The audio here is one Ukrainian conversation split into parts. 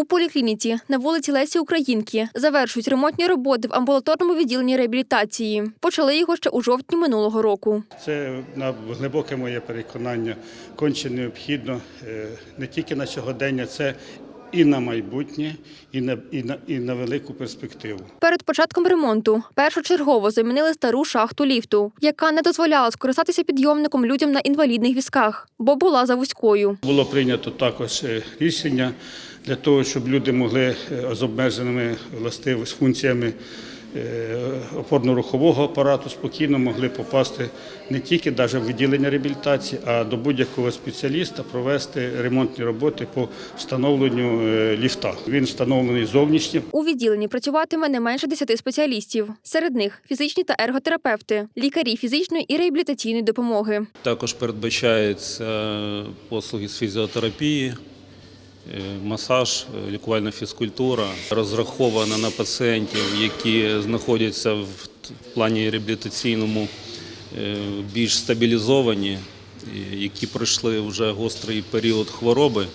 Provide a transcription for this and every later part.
У поліклініці на вулиці Лесі Українки завершують ремонтні роботи в амбулаторному відділенні реабілітації. Почали його ще у жовтні минулого року. Це на глибоке моє переконання конче необхідно е, не тільки на сьогодення, це і на майбутнє, і на, і на, і на велику перспективу. Перед початком ремонту першочергово замінили стару шахту ліфту, яка не дозволяла скористатися підйомником людям на інвалідних візках, бо була за вузькою. Було прийнято також е, рішення для того, щоб люди могли е, з обмеженими властивими функціями опорно-рухового апарату спокійно могли попасти не тільки навіть в відділення реабілітації, а до будь-якого спеціаліста провести ремонтні роботи по встановленню е, ліфта. Він встановлений зовнішньо, У відділенні працюватиме не менше 10 спеціалістів. Серед них фізичні та ерготерапевти, лікарі фізичної і реабілітаційної допомоги. Також передбачаються послуги з фізіотерапії, е, масаж, е, лікувальна фізкультура, розрахована на пацієнтів, які знаходяться в в плані реабілітаційному е, більш стабілізовані, які пройшли вже гострий період хвороби.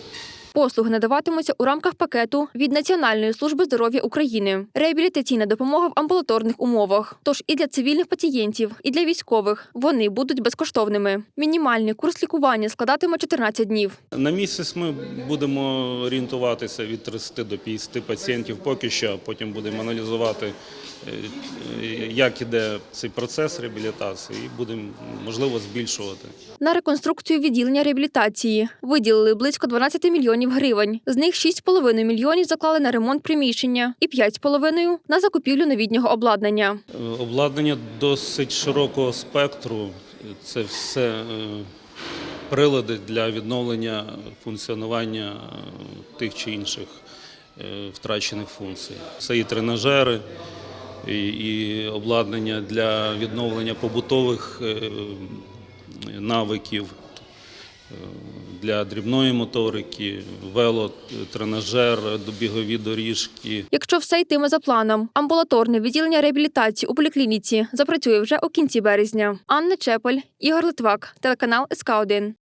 Послуги надаватимуться у рамках пакету від Національної служби здоров'я України. Реабілітаційна допомога в амбулаторних умовах. Тож і для цивільних пацієнтів, і для військових вони будуть безкоштовними. Мінімальний курс лікування складатиме 14 днів. На місяць ми будемо орієнтуватися від 30 до 50 пацієнтів поки що, потім будемо аналізувати, е, е, як іде цей процес реабілітації, і будемо можливо збільшувати. На реконструкцію відділення реабілітації виділили близько 12 мільйонів гривень. З них 6,5 мільйонів заклали на ремонт приміщення і 5,5 – на закупівлю новітнього обладнання. Е, Обладнання досить широкого спектру. Це все е, прилади для відновлення функціонування е, тих чи інших втрачених функцій. Це і тренажери, і, обладнання для відновлення побутових навиків. Для дрібної моторики, велотренажер, бігові доріжки, Якщо все йтиме за планом, амбулаторне відділення реабілітації у поліклініці запрацює вже у кінці березня. Анна Чепель, Ігор Литвак, телеканал СК 1